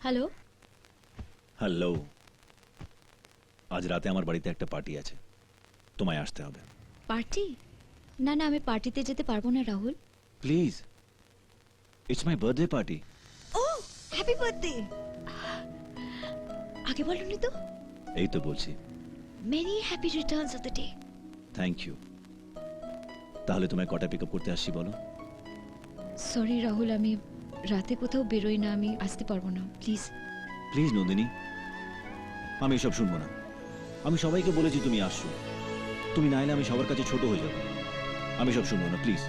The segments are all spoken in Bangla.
হ্যালো হ্যালো আজ রাতে আমার বাড়িতে একটা পার্টি আছে। তোমায় আসতে হবে। পার্টি না না আমি পার্টিতে যেতে পারব না Rahul. Please it's my birthday party O happy birthday আগে বলনি তো? এই তো বলছি। Many happy returns of the day thank you তাহলে তোমায় কটা পিক আপ করতে আসছি বলো? সরি রাহুল আমি রাতে কোথাও বেরোই না, আমি আসতে পারব না। প্লিজ প্লিজ নন্দিনী, আমি এসব শুনব না। আমি সবাইকে বলেছি তুমি আসছো। তুমি না এলে আমি সবার কাছে ছোট হয়ে যাব। আমি সব শুনব না please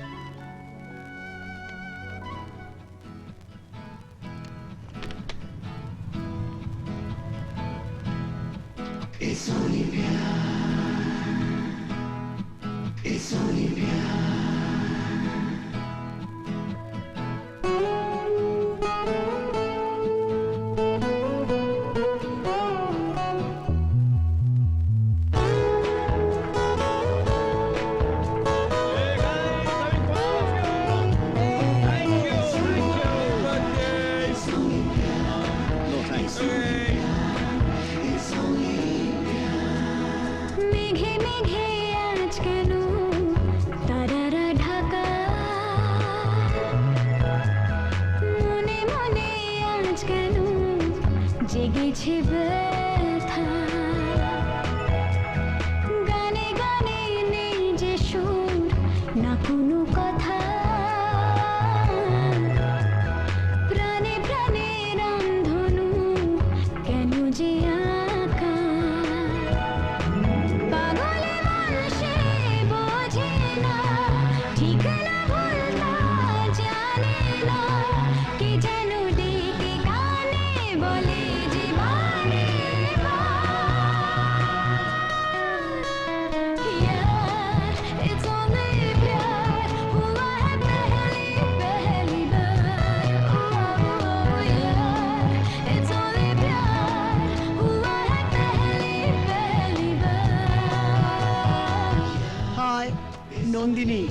Nandini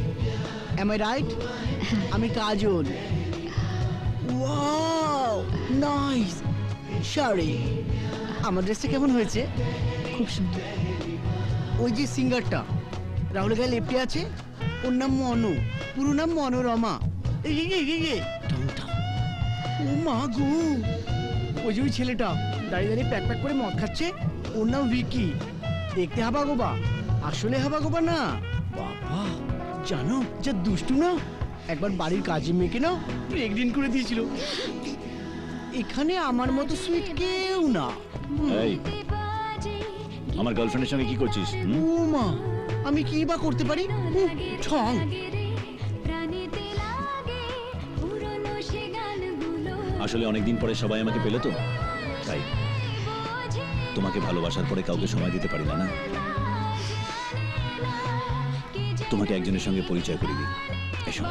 am I right আমি কাজল। ওয়াও নাইস সরি আমার ড্রেসটা কেমন হয়েছে? খুব সুন্দর। ওই যে সিঙ্গারটা রাহুল গায়ে লেপটে আছে ওর নাম মনু পুরো নাম মনোরমা। ও মা গো। ওই যে ওই ছেলেটা দাঁড়িয়ে দাঁড়িয়ে প্যাক প্যাক করে মদ খাচ্ছে ওর নাম ভিকি। দেখতে হাবা গোবা আসলে হাবা গোবা না। বাবা জানো যা দুষ্টু না? একবার বাড়ির কাজে মেয়েকে না প্রেগনেন্ট করে দিয়েছিল। এখানে আমার মতো সুইট কেউ না। এই আমার গার্লফ্রেন্ডের সঙ্গে কি করছিস হুম? ও মা আমি কি বা করতে পারি? উহ, ছং। আসলে অনেকদিন পরে সবাই আমাকে পেলে তো তাই। তোমাকে ভালোবাসার পরে কাউকে সময় দিতে পারি না না? তোমাকে একজনের সঙ্গে পরিচয় করে এসো।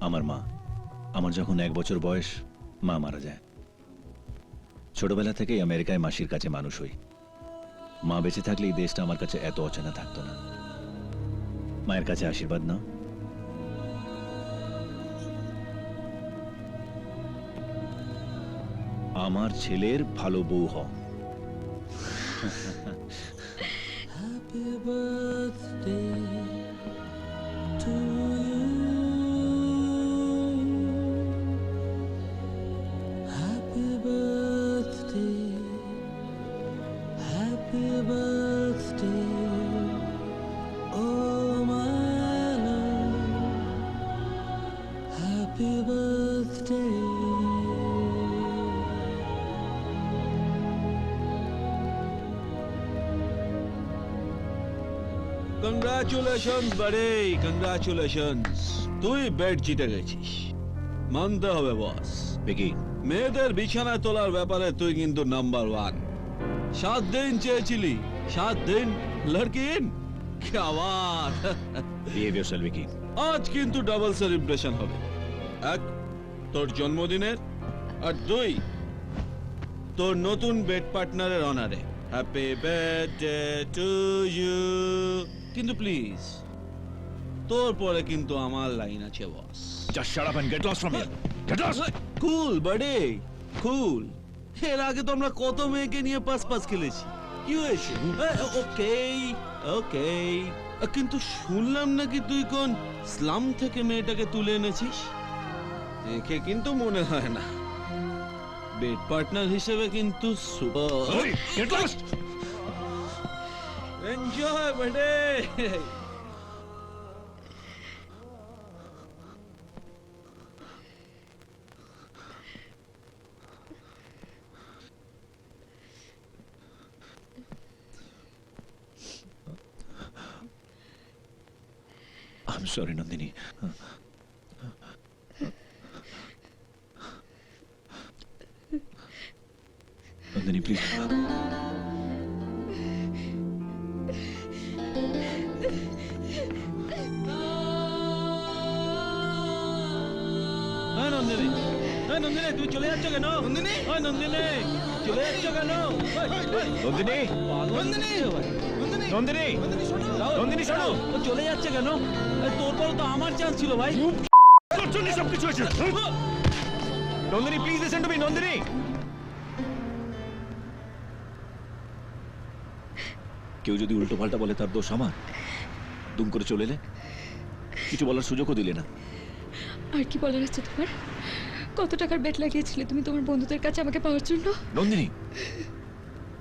আমার মা, আমার যখন এক বছর বয়স, মা মারা যায়। ছোটবেলা থেকেই আমেরিকায় মাসির কাছে মানুষ হই। মা বেঁচে থাকলে এই দেশটা আমার কাছে এত অচেনা থাকতো না। মায়ের কাছে আশীর্বাদ না আমার ছেলের ভালো বউ হ Happy birthday. কংগ্রাচুলেশনস বাড়ে কংগ্রাচুলেশনস তুই বেড জিতে গেছিস। মানতে হবে বস বেকি মেয়েদের বিছানায় তোলার ব্যাপারে তুই কিন্তু নাম্বার ওয়ান সাত দিন চেয়েছিলি সাত দিন লড়কিন আবার বিহেভ ইয়োরসেলফ বেকি আজ কিন্তু ডাবল সেলিব্রেশন হবে। এক তোর জন্মদিনের। আর দুই তোর নতুন বেড পার্টনারের অনারে হ্যাপি বার্থডে টু ইউ কিন্তু প্লিজ তোর পরে কিন্তু আমার লাইন আছে বস Just shut up and get lost from here. Get lost! Cool buddy cool এর আগে তো আমরা কত মেয়েকে নিয়ে পাস পাস খেলেছি। কি হয়েছে? ওকে ওকে কিন্তু শুনলাম নাকি তুই কোন স্লাম থেকে মেয়েটাকে তুলে এনেছিস? দেখে কিন্তু মনে হয় না। বেড পার্টনার হিসেবে কিন্তু super Hey, get lost! Enjoy বাডে I'm sorry, Nandini. Nandini, Nandini. Nandini তুমি চলে যাচ্ছ কেন? নন্দিনী? নন্দিনী চলে যাচ্ছ কেন? নন্দিনী? নন্দিনী? নন্দিনী? নন্দিনী? শোনো। ও চলে যাচ্ছে কেন? তোর পর তো আমার চান্স ছিল ভাই। সব কিছু হয়েছে। Nandini please listen to me Nandini. কেউ যদি উল্টো পাল্টা বলে তার দোষ আমার দুম করে চলে এলে কিছু বলার সুযোগও দিলে না। আর কি বলার আছে তোমার? কত টাকার বেট লাগিয়েছিলে? তুমি তোমার বন্ধুদের কাছে আমাকে পাওয়ার জন্য? নন্দিনী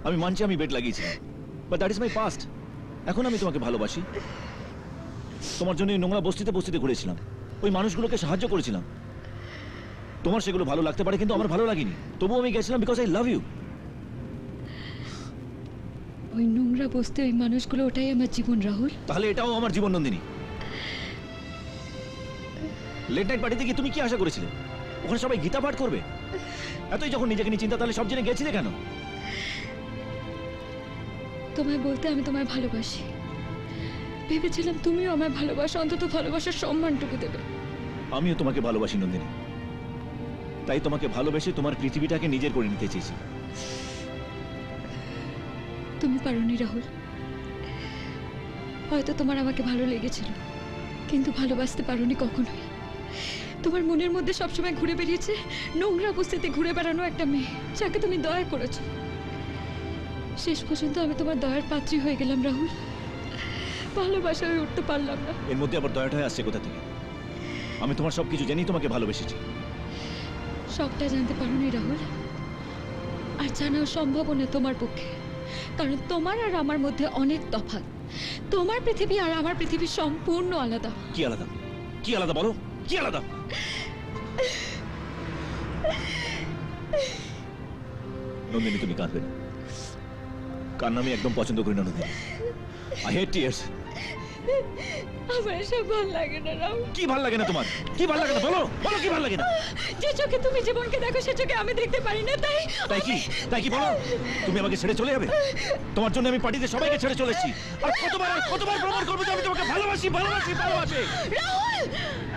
আমি মানছি আমি বেট লাগিয়েছি but that is my past এখন আমি তোমাকে ভালোবাসি। তোমার জন্য নোংরা বস্তিতে বস্তিতে ঘুরেছিলাম। ওই মানুষগুলোকে সাহায্য করেছিলাম। তোমার সেগুলো ভালো লাগতে পারে কিন্তু আমার ভালো লাগেনি। তবুও আমি গেছিলাম বিকজ আই লাভ ইউ ওই নোংরা বসতে ওই মানুষগুলো ওটাই আমার জীবন রাহুল। তাহলে এটাও আমার জীবন নন্দিনী। লেট নাইট পার্টিতে গিয়ে তুমি কি আশা করেছিলে? ওখানে সবাই গীতা পাঠ করবে। এতই যখন নিজেকে নিয়ে চিন্তা তাহলে সব জেনে গেছিলে কেন? তোমায় বলতে আমি তোমায় ভালোবাসি। ভেবেছিলাম তুমিও আমায় ভালোবাসো অন্তত ভালোবাসার সম্মানটুকু দেবে। আমিও তোমাকে ভালোবাসি নন্দিনী। তাই তোমাকে ভালোবেসে তোমার পৃথিবীটাকে নিজের করে নিতে চেয়েছি। তুমি পারোনি রাহুল। হয়তো তোমার আমাকে ভালো লেগেছিল কিন্তু ভালোবাসতে পারোনি কখনোই। তোমার মনের মধ্যে সবসময় ঘুরে বেরিয়েছে নোংরা বস্তিতে ঘুরে বেড়ানো একটা মেয়ে যাকে তুমি দয়া করেছ। শেষ পর্যন্ত আমি তোমার দয়ার পাত্রী হয়ে গেলাম রাহুল। ভালোবাসা হয়ে উঠতে পারলাম না। এর মধ্যে আবার দয়াটা আসছে কোথা থেকে? আমি তোমার সবকিছু জানি তোমাকে ভালোবেসেছি। সবটা জানতে পারোনি রাহুল। আর জানাও সম্ভব না তোমার পক্ষে। কারণ তোমার আর আমার মধ্যে অনেক তফাৎ। তোমার পৃথিবী আর আমার পৃথিবী সম্পূর্ণ আলাদা। কি আলাদা? কি আলাদা বলো? কি আলাদা নন্দিনী তুমি কাঁদবে না। কান্না আমি একদম পছন্দ করি না নন্দিনী। আই হেট টিয়ার্স আমার এসব ভালো লাগে না রাহুল কি ভালো লাগে না তোমার? কি ভালো লাগে না? বলো বলো কি ভালো লাগে না? যে চোখে তুমি জীবনকে দেখো সে চোখে আমি দেখতে পারি না তাই? তাই কি? তাই কি বলো? তুমি আমাকে ছেড়ে চলে যাবে? তোমার জন্য আমি পার্টিতে সবাইকে ছেড়ে চলে এসেছি। আর কতবার আর কতবার প্রমাণ করব যে আমি তোমাকে ভালোবাসি ভালোবাসি ভালোবাসি? Rahul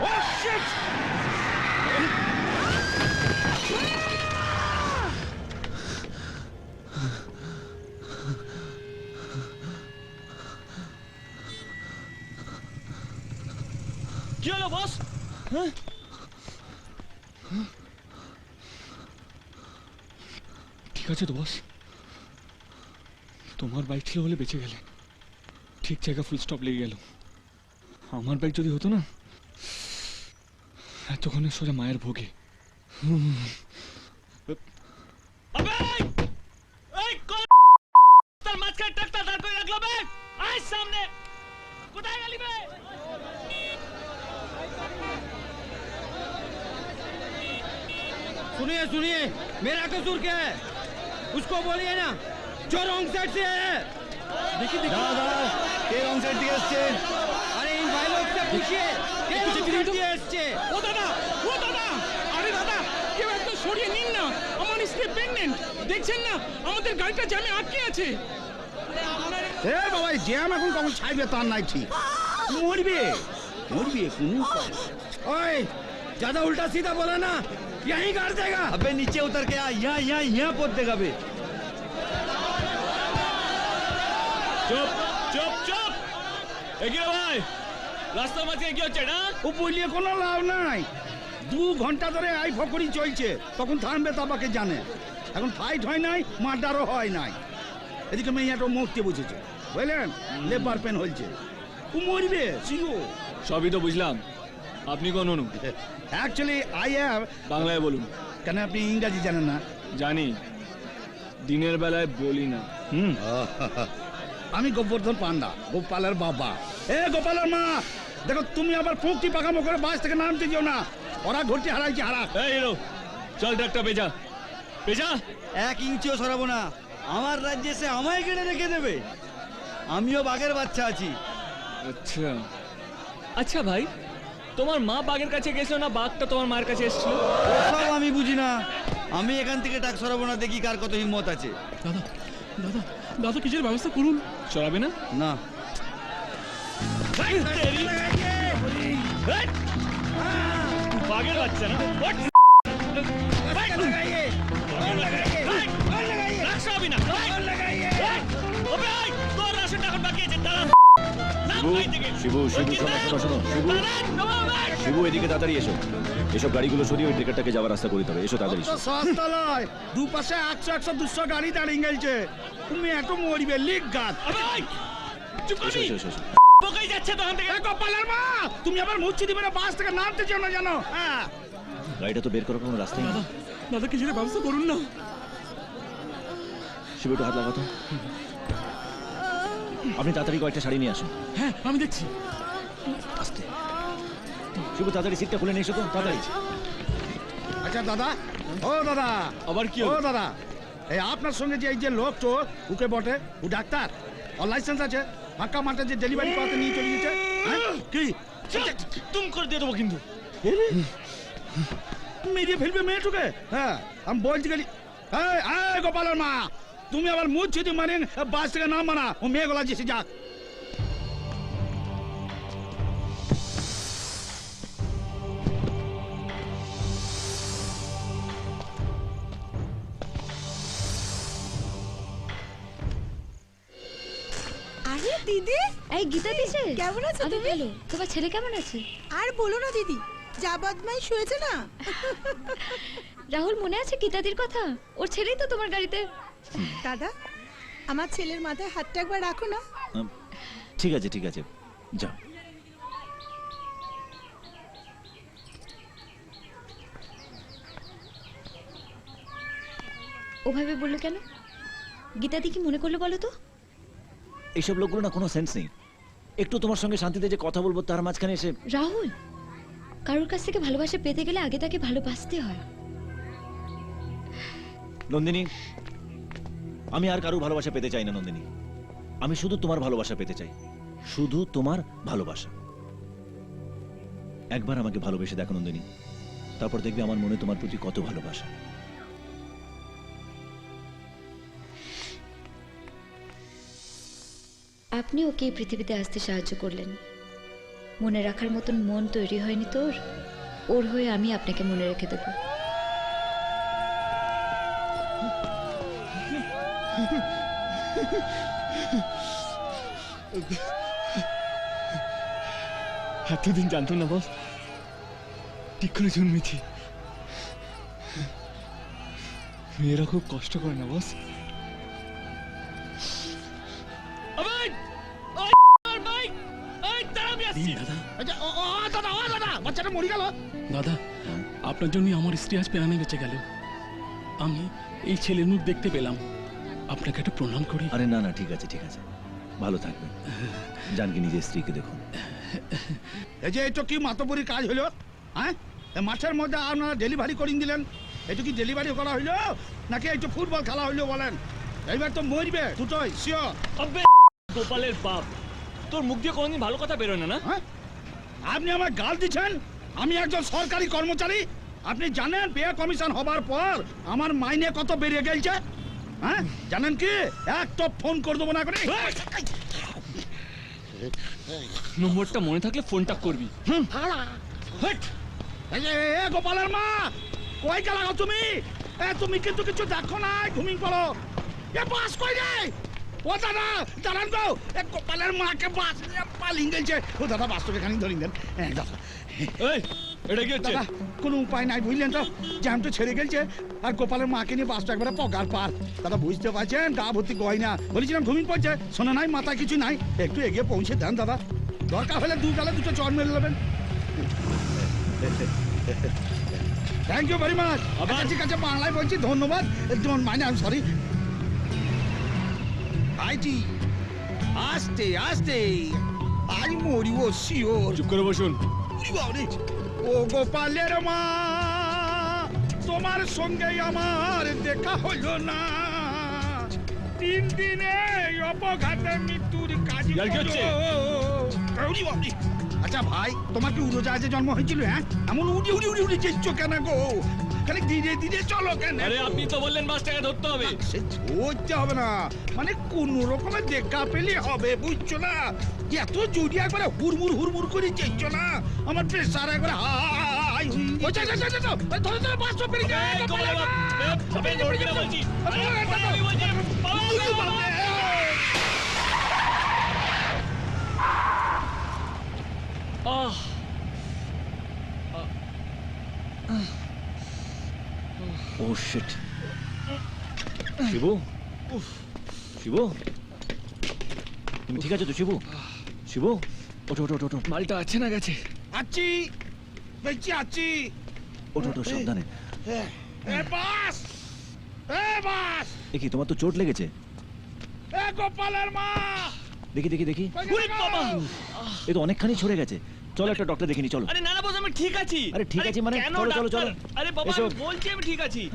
Oh, shit! কি হলো বস ঠিক আছে তো বস তোমার বাইক ছিল বলে বেঁচে গেলে। ঠিক জায়গা ফুল স্টপ লেগে গেল। আমার বাইক যদি হতো না এতক্ষণে সোজা মায়ের ভোগে আবে এই কোন তার মাঝখানে ট্রাকটা দাঁড় করে রাখলো বে আয় সামনে কোথায় গেলি বে सुनिए सुनिए मेरा कसूर क्या है उसको बोलिए ना जो रॉन्ग साइड से है देखिए কে রং সাইড দিয়ে আসছে अरे इन भाई लोग से पूछिए কে wrong side দিয়ে এসছে ও দাদা ও দাদা আরে দাদা কেউ একটু সরিয়ে নিন না আমার স্ত্রী প্রেগনেন্ট দেখছেন না আমাদের গাড়িটা জ্যামে আটকে আছে এ বাবা জ্যাম এখন কখন ছাড়বে তার নাই ঠিক মরবে মরবে কোনো ওই ज्यादा उल्टा सीधा बोला ना यहीं गाड़ देगा अबे नीचे उतर के आ यहाँ यहाँ यहाँ पोत देगा बे চুপ চুপ চুপ এগিয়ে ভাই রাস্তার মাঝে এগিয়ে হচ্ছে না? ও বলিয়ে কোনো লাভ নাই। দু ঘণ্টা ধরে আই ফকরি চলছে তখন থামবে তাবাকে জানে। এখন ফাইট হয় নাই মার্ডারও হয় নাই। এদিকে মেয়েটা মরতে বুঝেছে বুঝলেন? লেবার পেন হয়েছে। ও মরবে শিও সবই তো বুঝলাম। আপনি কোন অনু? অ্যাকচুয়ালি আই হ্যাভ বাংলায় বলুন। কেন আপনি ইংরাজি জানেন না? জানি। দিনের বেলায় বলি না। হুম। আমি গোবর্ধন পান্ডা গোপালের বাবা। এ গোপালের মা! দেখো তুমি আবার ফুকটি পাকামো করে বাস থেকে নামতে যেও না। ওরা ঘুরতে হারাইছে হারা এই এলো চল ট্রাকটা বেজা। বেজা? এক ইঞ্চিও সরাবো না। আমার রাজ্যে সে আমায় কেড়ে রেখে দেবে। আমিও বাঘের বাচ্চা আছি। আচ্ছা। আচ্ছা ভাই তোমার মা বাঘের কাছে গেছিল না বাঘটা তোমার মায়ের কাছে এসেছিল? সব আমি বুঝি না। আমি এখান থেকে টাক সরাবো না দেখি কার কত হিম্মত আছে। দাদা দাদা দাদা কিসের ব্যবস্থা করুন। চড়াবে না? না। এসব গাড়িগুলো সরিয়ে ওই টিকিটটাকে যাওয়ার রাস্তা করে এসো তাড়াতাড়ি। সস্তা নয় দুপাশে একশো একশো দুশো গাড়ি দাঁড়িয়ে গেছে তুমি এত মরিবে লিক গাছ এসো এ গোপালের মা! তুমি আবার মুচ্ছি দিবে না বাস থেকে নামতে চাও না জানো? হ্যাঁ। গাড়িটা তো বের করার কোনো রাস্তা নেই। দাদা কিসের ব্যবস্থা করুন না। শিবু একটু হাত লাগাতো আপনি তাড়াতাড়ি কয়েকটা শাড়ি নিয়ে আসুন। হ্যাঁ আমি দেখছি। আস্তে। শিবু তাড়াতাড়ি সিটটা খুলে নিয়ে এসো তো তাড়াতাড়ি। আচ্ছা দাদা। ও দাদা। আবার কি ও দাদা। এই আপনার সঙ্গে যে এই যে লোক তো উকে বটে ও ডাক্তার। ওর লাইসেন্স আছে। ফাঁকা মাঠে যে ডেলিভারি করাতে নিয়ে চলে গেছে হ্যাঁ? কি? তুম করে দিয়ে দেবো কিন্তু। মেরিয়ে ফেলবে মেয়েটুকে? হ্যাঁ আমি বলছি গেলি হ্যাঁ গোপালের মা তুমি আবার মুখ যদি মানে বাস থেকে নাম মানা ও মেয়ে গলা যেসে যাক। দিদি? এই গীতা দিছে কেমন আছো তুমি? ভালো তোমার ছেলে কেমন আছে? আর বলো না দিদি যা বদমাই শুয়েছে না? রাহুল মনে আছে গীতাদির কথা? ওর ছেলেই তো তোমার গাড়িতে। দাদা আমার ছেলের মাথায় হাতটা একবার রাখো না। ঠিক আছে ঠিক আছে। যাও। ওভাবে বলল কেন? গীতাদি কি মনে করল বলো তো? এইসব লোকগুলো না কোনো সেন্স নেই। একটু তোমার সঙ্গে শান্তিতে যে কথা বলব তার মাঝখানে এসে রাহুল কারোর কাছ থেকে ভালোবাসা পেতে গেলে আগে তাকে ভালোবাসতে হয়। নন্দিনী আমি আর কারও ভালোবাসা পেতে চাই না নন্দিনী। আমি শুধু তোমার ভালোবাসা পেতে চাই। শুধু তোমার ভালোবাসা। একবার আমাকে ভালোবেসে দেখো নন্দিনী। তারপর দেখবে আমার মনে তোমার প্রতি কত ভালোবাসা। আপনি ওকে এই পৃথিবীতে আসতে সাহায্য করলেন। মনে রাখার মতন মন তৈরি হয়নি তোর ওর? হয়ে আমি আপনাকে মনে রেখে দেবো। এতদিন জানতো না বস ঠিক করে জন্মেছি। মেয়েরা খুব কষ্ট করে না, বস? আচ্ছা ও ও, ও, দাদা ও দাদা বাচ্চাটা মরে গেল। দাদা আপনার জন্য আমার স্ত্রী আজ প্রাণে বেঁচে গেল। আমি এই ছেলের মুখ দেখতে পেলাম। আপনাকে একটা প্রণাম করি। আরে না না ঠিক আছে ঠিক আছে। ভালো থাকবে জানকি নিজের স্ত্রীকে দেখুন। এই যে এটা কি মাতবরির কাজ হলো হ্যাঁ? এ মাঠের মধ্যে আপনারা ডেলিভারি করিয়ে দিলেন। এটা কি ডেলিভারি করা হইল? নাকি একটু ফুটবল খেলা হইল বলেন? এইবার তো মরবে দুটোই শিওর গোপালের বাপ। তোর মুখ দিয়ে কোনোদিন ভালো কথা বেরোয় না না? হ্যাঁ? আপনি আমার গাল দিচ্ছেন? আমি একজন সরকারি কর্মচারী। আপনি জানেন পে কমিশন হবার পর আমার মাইনে কত বেরিয়ে গেছে হ্যাঁ? জানেন কি? এক তো ফোন করে দেবো না করে নম্বরটা মনে থাকলে ফোনটা করবি। হেট! এই যে, এ, এ, গোপালের মা! কই গেলা গো তুমি? এ তুমি কিন্তু কিছু দেখো না ঘুমিয়ে পড়ো। এ বাস কই রে? ও দাদা দাঁড়ান গো এ গোপালের মাকে বাস নিয়ে পালিয়ে গেছে। ও দাদা বাসটাকে খানি ধরিয়ে দেন এ, দাদা। এই এটা কি হচ্ছে? কোনো উপায় নাই বুঝলেন তো? জ্যামটা ছেড়ে গেছে। আর গোপালের মাকে নিয়ে বাসটা একবারে পকার পার দাদা বুঝতে পারছেন? গা ভর্তি গয়না। বলেছিলাম ঘুমিয়ে পড়ছে। শোনা নাই মাথায় কিছু নাই। একটু এগিয়ে পৌঁছে দেন দাদা। দরকার হলে দু গালে দুটো চর মেরে নেবেন থ্যাংক ইউ ভেরি মাচ? ঠিক আছে বাংলায় বলছি ধন্যবাদ। আই এম সরি আইটি আস্তে আস্তে। আই মরি ও শিওর। চুপ করে বসুন। ও গোপালের মা তোমার সঙ্গে আমার দেখা হলো না। তিন দিনে অপঘাতে মৃত্যুর কাজ আচ্ছা ভাই তোমার কি উড়োজাহাজে জন্ম হয়েছিল হ্যাঁ? এমন উড়ি উড়ি উড়ি উড়ি চেয়েছো কেন গো? খালি ধীরে ধীরে চলো কেন আরে? আপনি তো বললেন বাসটাকে ধরতে হবে সে ধরতে হবে না মানে কোন রকমের দেখা পেলে হবে বুঝছ না এত জড়ি একবারে হুড়মুড় হুড়মুড় করে চেয়েছো না আমার প্রেসার একবারে হাই ও যা যা যা যা, যা ধরে ধরে বাসটা পেরে যা এই, কমলা বাবা, এ, ধরবি না বলছি। আমি বলছি, বাবা, বাবা, বাবা। Ah oh shit Shibu? Shibu? তুমি ঠিক আছে তো শিবু? শিবু? ওঠো ওঠো ওঠো মালটা আছে না গেছে? আছি বেঁচে আছি ওঠো ওঠো সাবধানে। এ বাস! এ বাস! এ কি তোমার তো চোট লেগেছে? এ গোপালের মা! দেখি দেখি দেখি। বাবা! এ তো অনেকখানি ছড়ে গেছে। চলো একটা ডক্টর দেখিনি চলো। আরে না না বস আমি ঠিক আছি। আরে ঠিক আছি মানে? চলো, চলো, চলো। আরে বাবা আমি বলছি আমি ঠিক আছি।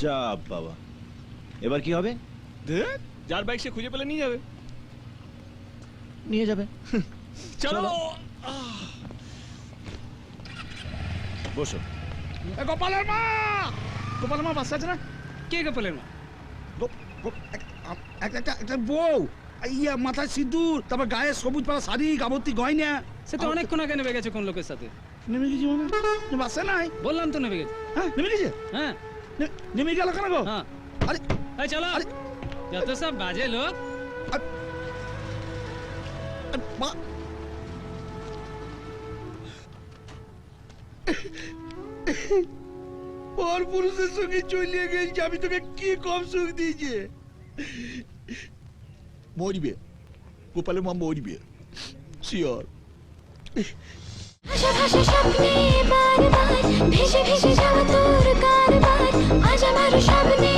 যা বাবা। এবার কি হবে? যার বাইক সে খুঁজে পেলে নিয়ে যাবে। নিয়ে যাবে। চলো। বসো। এ গোপালের মা! গোপালের মা বাস আছে না? কে গোপালের মা? গো- গো- এক- আ- এক- একটা একটা বউ। ইয়া মাথায় সিঁদুর তারপর গায়ে সবুজ পাড়া শাড়ি গাবতী গয়না। সে তো অনেকক্ষণ আগে নেমে গেছে কোন লোকের সাথে? নেমে গেছি মানে? বাসে নাই? বললাম তো নেমে গেছে। হ্যাঁ নেমে গেছে? হ্যাঁ। নেমে গেল কেন গো? হ্যাঁ। আরে এই চলো। আরে যত সব বাজে লোক। পর পুরুষের সঙ্গে চলে গেছি আমি তোকে কি কম সুখ দিয়েছে? মরবে গোপালের মা মরবে শিওর হাসা হাসা ভেসে ভেসে যাওয়া তোর কারবার আজ আমার স্বপ্নে